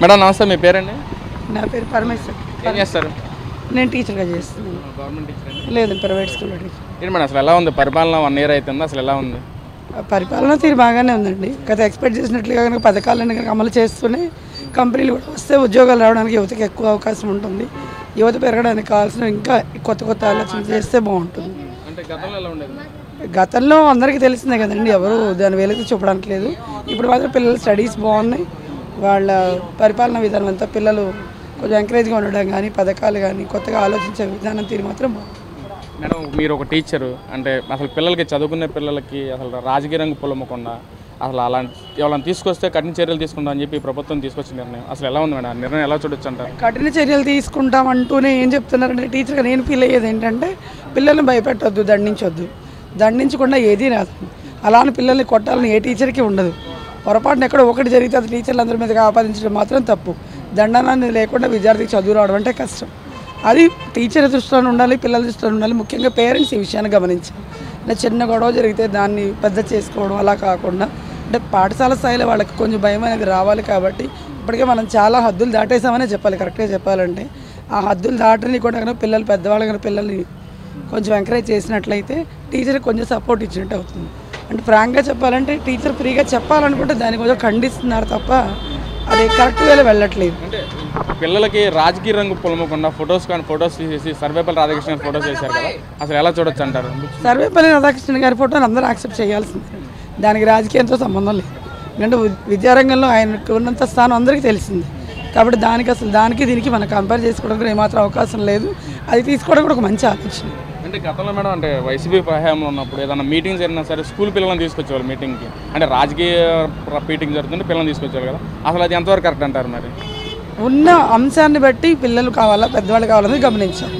Madam నమస్తే మీ పేరండి? నా పేరు పరమేశ్వర్. ఏం చేస్తారు? నేను టీచర్గా చేస్తున్నాను. గవర్నమెంట్ టీచర్ లేదు ప్రైవేట్ స్కూల్లో టీచర్. ఏంటి మేడం అసలు ఎలా ఉంది? పరిపాలన వన్ ఇయర్ అవుతుంది అసలు ఎలా ఉంది? పరిపాలన తీరు బాగానే ఉందండి. గత ఎక్స్పెక్ట్ చేసినట్లుగా కనుక పథకాలను కనుక అమలు చేస్తూనే కంపెనీలు కూడా వస్తే ఉద్యోగాలు రావడానికి యువతకి ఎక్కువ అవకాశం ఉంటుంది. యువత పెరగడానికి కావాల్సిన ఇంకా కొత్త కొత్త ఆలోచన చేస్తే బాగుంటుంది. అంటే గతంలో అందరికీ తెలిసిందే కదండి ఎవరు దాని వేలైతే చూపడానికి లేదు. ఇప్పుడు మాత్రం పిల్లల స్టడీస్ బాగున్నాయి. వాళ్ళ పరిపాలన విధానం అంతా పిల్లలు కొంచెం ఎంకరేజ్గా ఉండడం కానీ పథకాలు కానీ కొత్తగా ఆలోచించే విధానం తీరు మాత్రం బాగుంది. మేడం మీరు ఒక టీచరు అంటే అసలు పిల్లలకి చదువుకునే పిల్లలకి అసలు రాజకీయ రంగు పొలమ్మకుండా అసలు అలాంటి ఎవరైనా తీసుకొస్తే కఠిన చర్యలు తీసుకుంటాం అని చెప్పి ప్రభుత్వం తీసుకొచ్చిన నిర్ణయం. అసలు ఎలా ఉంది మేడం? నిర్ణయం ఎలా చూడొచ్చు అంటారు కఠిన చర్యలు తీసుకుంటాం అంటూనే ఏం చెప్తున్నారంటే టీచర్గా నేను ఫీల్ అయ్యేది ఏంటంటే పిల్లల్ని భయపెట్టొద్దు దండించొద్దు. దండించకుండా ఏదీ రాదు. అలా అని పిల్లల్ని కొట్టాలని ఏ టీచర్కి ఉండదు. పొరపాటున ఎక్కడో ఒకటి జరిగితే అది టీచర్లు అందరి మీదకి ఆపాదించడం మాత్రం తప్పు. దండనాన్ని లేకుండా విద్యార్థికి చదువు రావడం అంటే కష్టం. అది టీచర్ దృష్టిలో ఉండాలి పిల్లల దృష్టిలో ఉండాలి. ముఖ్యంగా పేరెంట్స్ ఈ విషయాన్ని గమనించాలి. అంటే చిన్న గొడవ జరిగితే దాన్ని పెద్ద చేసుకోవడం అలా కాకుండా అంటే పాఠశాల స్థాయిలో వాళ్ళకి కొంచెం భయం అనేది రావాలి కాబట్టి ఇప్పటికే మనం చాలా హద్దులు దాటేసామనే చెప్పాలి. కరెక్ట్గా చెప్పాలంటే ఆ హద్దులు దాటని కూడా కనుక పిల్లలు పెద్దవాళ్ళు కనుక పిల్లల్ని కొంచెం ఎంకరేజ్ చేసినట్లయితే టీచర్కి కొంచెం సపోర్ట్ ఇచ్చినట్టు అవుతుంది. అంటే ఫ్రాంక్గా చెప్పాలంటే టీచర్ ఫ్రీగా చెప్పాలనుకుంటే దాన్ని కొంచెం ఖండిస్తున్నారు తప్ప అది కరెక్ట్ వేలో వెళ్ళట్లేదు. అంటే పిల్లలకి రాజకీయ రంగు పొలమకుండా ఫొటోస్ కానీ ఫొటోస్ తీసేసి సర్వేపల్లి రాధాకృష్ణ ఫొటోస్ చేశారు కదా అసలు ఎలా చూడొచ్చు అంటారు? సర్వేపల్లి రాధాకృష్ణ గారి ఫోటోని అందరూ యాక్సెప్ట్ చేయాల్సిందే. దానికి రాజకీయంతో సంబంధం లేదు. ఎందుకంటే విద్యారంగంలో ఆయనకు ఉన్నంత స్థానం అందరికీ తెలిసింది. కాబట్టి దానికి అసలు దానికి దీనికి మనం కంపేర్ చేసుకోవడం కూడా ఏమాత్రం అవకాశం లేదు. అది తీసుకోవడం కూడా ఒక మంచి ఆలోచన. అంటే గతంలో మేడం అంటే వైసీపీ హయాంలో ఉన్నప్పుడు ఏదైనా మీటింగ్ జరిగినా సరే స్కూల్ పిల్లల్ని తీసుకొచ్చేవాళ్ళు మీటింగ్కి అంటే రాజకీయ మీటింగ్ జరుగుతుంటే పిల్లల్ని తీసుకొచ్చేవాళ్ళు కదా. అసలు అది ఎంతవరకు కరెక్ట్ అంటారు మరి? ఉన్న అంశాన్ని బట్టి పిల్లలు కావాలా పెద్దవాళ్ళు కావాలని గమనించాలి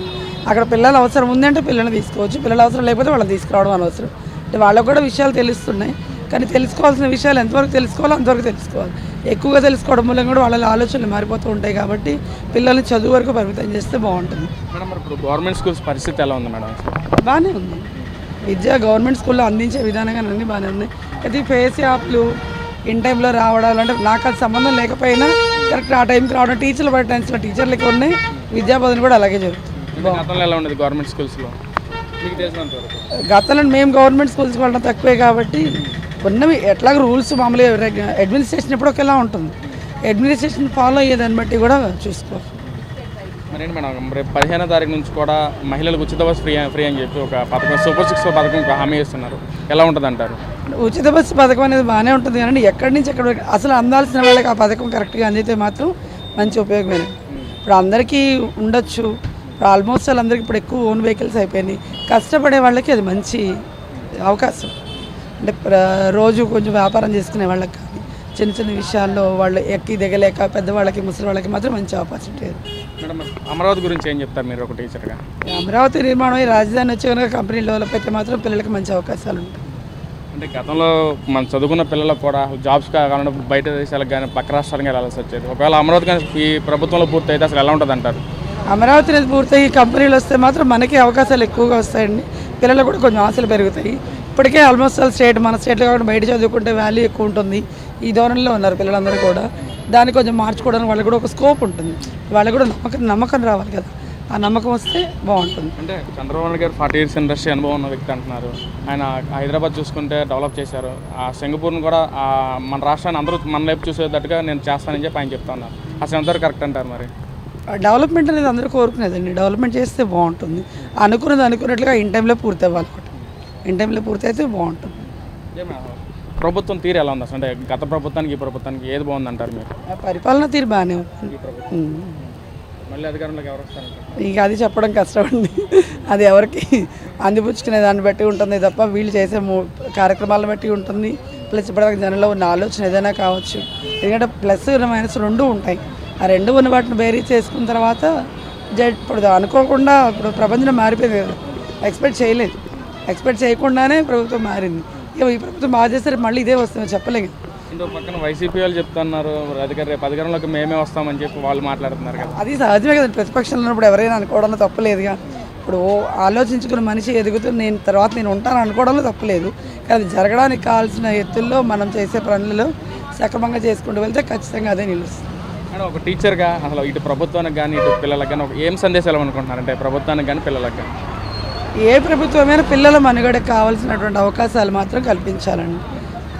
అక్కడ పిల్లల అవసరం ఉందంటే పిల్లల్ని తీసుకోవచ్చు పిల్లల అవసరం లేకపోతే వాళ్ళని తీసుకురావడం అనవసరం. అంటే వాళ్ళకు కూడా విషయాలు తెలుస్తున్నాయి. కానీ తెలుసుకోవాల్సిన విషయాలు ఎంతవరకు తెలుసుకోవాలో అంతవరకు తెలుసుకోవాలి. ఎక్కువగా తెలుసుకోవడం మూలం కూడా వాళ్ళ ఆలోచనలు మారిపోతూ ఉంటాయి కాబట్టి పిల్లల్ని చదువు వరకు పరిమితం చేస్తే బాగుంటుంది. మేడం మరి ఇప్పుడు గవర్నమెంట్ స్కూల్స్ పరిస్థితి ఎలా ఉంది మేడం? బాగానే ఉంది. విద్య గవర్నమెంట్ స్కూల్లో అందించే విధానంగా అన్నీ బాగానే ఉన్నాయి. అయితే ఫేస్ యాప్లు ఇన్ టైంలో రావడాలు అంటే నాకు అది సంబంధం లేకపోయినా కరెక్ట్ ఆ టైంకి రావడం టీచర్లు పడే టైమ్స్లో టీచర్లకి ఉన్నాయి. విద్యా బోధన కూడా అలాగే జరుగుతుంది. ఎలా ఉండేది గవర్నమెంట్ స్కూల్స్లో గతంలో మేము గవర్నమెంట్ స్కూల్స్కి వెళ్ళడం తక్కువే కాబట్టి ఉన్నవి ఎట్లాగ రూల్స్ మామూలుగా అడ్మినిస్ట్రేషన్ ఎప్పుడు ఒకేలా ఉంటుంది. అడ్మినిస్ట్రేషన్ ఫాలో అయ్యేదాన్ని బట్టి కూడా చూసుకోవాలి మరి ఏంటి మేడం? రేపు పదిహేనో తారీఖు నుంచి కూడా మహిళలకు ఉచిత బస్ ఫ్రీ ఫ్రీ అని చెప్పి ఒక పథకం సూపర్ సిక్స్ పథకం హామీ ఇస్తున్నారు. ఎలా ఉంటుంది అంటారు? ఉచిత బస్సు పథకం అనేది బాగానే ఉంటుంది కానీ ఎక్కడి నుంచి ఎక్కడ అసలు అందాల్సిన వాళ్ళకి ఆ పథకం కరెక్ట్గా అందితే మాత్రం మంచి ఉపయోగమే ఇప్పుడు అందరికీ ఉండొచ్చు. ఇప్పుడు ఆల్మోస్ట్ వాళ్ళందరికీ ఇప్పుడు ఎక్కువ ఓన్ వెహికల్స్ అయిపోయినాయి. కష్టపడే వాళ్ళకి అది మంచి అవకాశం. అంటే రోజు కొంచెం వ్యాపారం చేసుకునే వాళ్ళకి కానీ చిన్న చిన్న విషయాల్లో వాళ్ళు ఎక్కి దిగలేక పెద్దవాళ్ళకి ముసలి వాళ్ళకి మాత్రం మంచి ఆపర్చునిటీ మేడం అమరావతి గురించి ఏం చెప్తారు మీరు ఒక టీచర్గా? అమరావతి నిర్మాణం రాజధాని వచ్చే కనుక కంపెనీ డెవలప్ అయితే మాత్రం పిల్లలకి మంచి అవకాశాలు ఉంటాయి. అంటే గతంలో మనం చదువుకున్న పిల్లలకు కూడా జాబ్స్ కావాలంటే బయట దేశాలకు కానీ పక్క రాష్ట్రాలకు వెళ్ళాల్సి వచ్చేది. ఒకవేళ అమరావతి కానీ ఈ ప్రభుత్వంలో పూర్తి అయితే అసలు ఎలా ఉంటుంది అంటారు అమరావతి పూర్తయి కంపెనీలు వస్తే మాత్రం మనకి అవకాశాలు ఎక్కువగా వస్తాయండి. పిల్లలకు కూడా కొంచెం ఆశలు పెరుగుతాయి. ఇప్పటికే ఆల్మోస్ట్ ఆల్ స్టేట్ మన స్టేట్లో కాకుండా బయట చదువుకుంటే వాల్యూ ఎక్కువ ఉంటుంది. ఈ ధోరణిలో ఉన్నారు పిల్లలందరూ కూడా. దాన్ని కొంచెం మార్చుకోవడానికి వాళ్ళకి కూడా ఒక స్కోప్ ఉంటుంది. వాళ్ళకి కూడా నమ్మకం నమ్మకం రావాలి కదా. ఆ నమ్మకం వస్తే బాగుంటుంది. అంటే చంద్రబాబు నాయుడు గారు ఫార్టీ ఇయర్స్ ఇండస్ట్రీ అనుభవం ఉన్న వ్యక్తి అంటున్నారు. ఆయన హైదరాబాద్ చూసుకుంటే డెవలప్ చేశారు. ఆ సింగపూర్ని కూడా మన రాష్ట్రాన్ని అందరూ మన వైపు చూసేటట్టుగా నేను చేస్తానని చెప్పి ఆయన చెప్తా ఉన్నారు. అసలు ఎంతవరకు కరెక్ట్ అంటారు మరి? డెవలప్మెంట్ అనేది అందరూ కోరుకునేదండి. డెవలప్మెంట్ చేస్తే బాగుంటుంది. అనుకున్నది అనుకున్నట్లుగా ఇన్ టైంలో పూర్తి అవ్వాలి ఇన్ టైంలో పూర్తి అయితే బాగుంటుంది ప్రభుత్వం తీరు ఎలా ఉంది అసలు? అంటే గత ప్రభుత్వానికి ఈ ప్రభుత్వానికి ఏది బాగుంది అంటారు మీరు పరిపాలన తీరు బాగానే. మళ్ళీ అధికారంలోకి ఎవరు వస్తారంటారు ఇక అది చెప్పడం కష్టం అండి అది ఎవరికి అందిపుచ్చుకునే దాన్ని బట్టి ఉంటుంది తప్ప వీళ్ళు చేసే కార్యక్రమాలను బట్టి ఉంటుంది. ప్లస్ ఇప్పటిదాకా జనంలో ఉన్న ఆలోచన ఏదైనా కావచ్చు. ఎందుకంటే ప్లస్ మైనస్ రెండు ఉంటాయి. ఆ రెండు ఉన్న వాటిని బేరీ చేసుకున్న తర్వాత జడ్ ఇప్పుడు అనుకోకుండా ఇప్పుడు ప్రపంచం మారిపోయింది కదా. ఎక్స్పెక్ట్ చేయలేదు. ఎక్స్పెక్ట్ చేయకుండానే ప్రభుత్వం మారింది. ఇక ఈ ప్రభుత్వం బాగా చేస్తే మళ్ళీ ఇదే వస్తుంది చెప్పలేము ఇంకో పక్కన వైసీపీ వాళ్ళు చెప్తున్నారు అధికార రేపు అధికారంలోకి మేమే వస్తామని చెప్పి వాళ్ళు మాట్లాడుతున్నారు కదా. అది సహజమే కదా ప్రతిపక్షంలో ఉన్నప్పుడు ఎవరైనా అనుకోవడంలో తప్పలేదుగా ఇప్పుడు ఆలోచించుకున్న మనిషి ఎదుగుతూ నేను తర్వాత నేను ఉంటాను అనుకోవడంలో తప్పలేదు కానీ అది జరగడానికి కావాల్సిన ఎత్తుల్లో మనం చేసే పనులలో సక్రమంగా చేసుకుంటూ వెళ్తే ఖచ్చితంగా అదే నిలుస్తుంది. ఒక టీచర్గా అసలు ఇటు ప్రభుత్వానికి కానీ ఇటు పిల్లలకు కానీ ఒక ఏం సందేశాలు అనుకుంటున్నారంటే ప్రభుత్వానికి కానీ పిల్లలకు కానీ. ఏ ప్రభుత్వమైనా పిల్లల మనుగడకు కావాల్సినటువంటి అవకాశాలు మాత్రం కల్పించాలండి.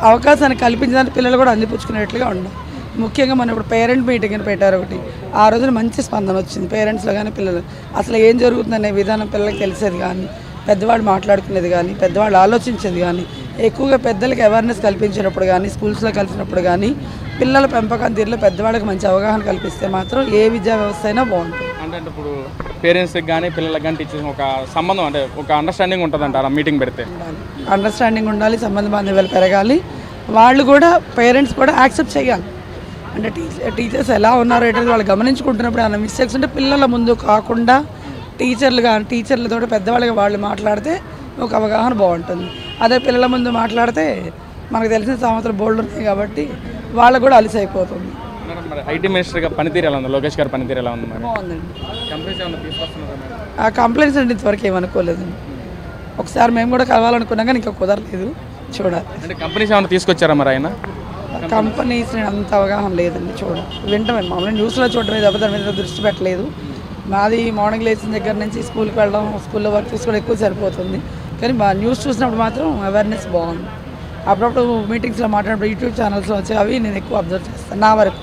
అవకాశాన్ని కల్పించడానికి పిల్లలు కూడా అందిపుచ్చుకునేట్లుగా ఉండాలి. ముఖ్యంగా మనం ఇప్పుడు పేరెంట్ మీటింగ్ అని పెట్టారు ఒకటి. ఆ రోజున మంచి స్పందన వచ్చింది. పేరెంట్స్లో కానీ పిల్లలు అసలు ఏం జరుగుతుందనే విధానం పిల్లలకి తెలిసేది కానీ పెద్దవాళ్ళు మాట్లాడుకునేది కానీ పెద్దవాళ్ళు ఆలోచించేది కానీ ఎక్కువగా పెద్దలకు అవేర్నెస్ కల్పించినప్పుడు కానీ స్కూల్స్లో కలిసినప్పుడు కానీ పిల్లల పెంపకం తీరులో పెద్దవాళ్ళకి మంచి అవగాహన కల్పిస్తే మాత్రం ఏ విద్యా వ్యవస్థ అయినా బాగుంటుంది. అంటే ఇప్పుడు పేరెంట్స్కి కానీ పిల్లలకు కానీ టీచర్స్ ఒక సంబంధం అంటే ఒక అండర్స్టాండింగ్ ఉంటుంది అలా మీటింగ్ పెడితే. అండర్స్టాండింగ్ ఉండాలి సంబంధ బాంధవ్యాలు పెరగాలి. వాళ్ళు కూడా పేరెంట్స్ కూడా యాక్సెప్ట్ చేయాలి. అంటే టీచర్ టీచర్స్ ఎలా ఉన్నారు ఏంటంటే వాళ్ళు గమనించుకుంటున్నప్పుడు ఏమైనా మిస్టేక్స్ ఉంటే పిల్లల ముందు కాకుండా టీచర్లు కానీ టీచర్లతో పెద్దవాళ్ళకి వాళ్ళు మాట్లాడితే ఒక అవగాహన బాగుంటుంది. అదే పిల్లల ముందు మాట్లాడితే మనకు తెలిసిన సంవత్సరం బోల్డ్ ఉన్నాయి కాబట్టి వాళ్ళకు కూడా అలసైపోతుంది. మరి ఐటీ మినిస్టర్గా పనితీరు ఎలా ఉంది? లోకేష్ గారి పనితీరు ఎలా ఉంది మరి? బాగుందండి. కంపెనీస్ ఏమైనా తీసుకొస్తున్నారా మేడం? ఆ కంప్లైంట్స్ అంటే ఇంతవరకు ఏమనుకోలేదండి ఒకసారి మేము కూడా కలవాలనుకున్నాం కానీ ఇంకా కుదరలేదు. చూడాలి. అంటే కంపెనీస్ ఏమైనా తీసుకొచ్చారా మరి ఆయన? కంపెనీస్ అంత అవగాహన లేదండి చూడ వింటమే మామూలుగా న్యూస్లో చూడటమే తప్ప దాని మీద దృష్టి పెట్టలేదు. మాది మార్నింగ్ లేచిన దగ్గర నుంచి స్కూల్కి వెళ్ళడం స్కూల్లో వర్క్ చూసుకోవడం ఎక్కువ సరిపోతుంది. కానీ మా న్యూస్ చూసినప్పుడు మాత్రం అవేర్నెస్ బాగుంది. అప్పుడప్పుడు మీటింగ్స్లో మాట్లాడినప్పుడు యూట్యూబ్ ఛానల్స్లో వచ్చి అవి నేను ఎక్కువ అబ్జర్వ్ చేస్తాను నా వరకు.